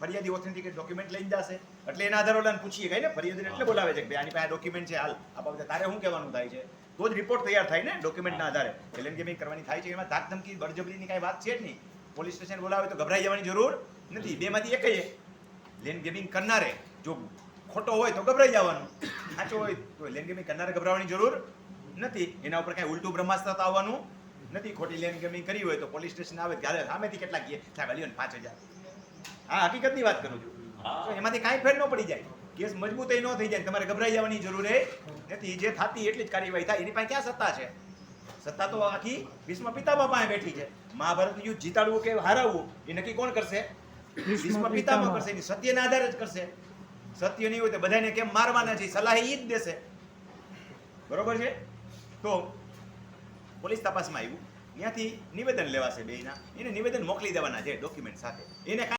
ફરિયાદી authenticate document લઈને જશે. એટલે એના આધારે ઓલાને પૂછીએ કઈ ને ફરિયાદી એટલે બોલાવે છે કે ભાઈ આની પાસે ડોક્યુમેન્ટ છે હાલ. આ બાબતે તારે શું કહેવાનું થાય છે? તો જ રિપોર્ટ તૈયાર થાય ને ડોક્યુમેન્ટના આધારે. એલેન ગેમિંગ કરવાની થાય છે? એમાં ધાક ધમકી બળજબરીની કાંઈ વાત છે જ નહીં. પોલીસ સ્ટેશન બોલાવે તો ગભરાઈ જવાની જરૂર નથી. બેમાંથી એકય લેન ગેમિંગ કરનારે જો ખોટો હોય તો ગભરાઈ જવાનું. સાચો હોય તો લેન ગેમિંગ કરનારે ગભરાવાની જરૂર નથી. એના ઉપર કાંઈ ઉલટું બ્રહ્માસ્ત્ર આવવાનું નથી. ખોટી લેન ગેમિંગ કરી હોય તો પોલીસ સ્ટેશન આવે ત્યારે સામેથી કેટલા કહીએ સાહેબ અલ્યો ને પાંચ હજાર. હા હકીકતની વાત કરું છું. એમાંથી કાંઈ ફેર ન પડી જાય. કેસ મજબૂત ન થઈ જાય તમારે ગભરાઈ જવાની જરૂર નથી જે થતી એટલી જ કાર્યવાહી થાય. એની પાસે ક્યાં સત્તા છે? સત્તા તો આખી ભીષ્મ પિતામહ પાસે બેઠી છે. મહાભારતનું યુદ્ધ જીતાડવું કે હારાવવું એ નક્કી કોણ કરશે? ભીષ્મ પિતામાં કરશે. એની સત્યના આધારે જ કરશે. સત્ય નહીં હોય તો બધાને કેમ મારવાના છે? સલાહ એ જ દેશે. બરોબર છે? તો પોલીસ તપાસમાં આવ્યું. ત્યાંથી નિવેદન લેવાશે બેના એને નિવેદન મોકલી દેવાના છે ડોક્યુમેન્ટ સાથે. એને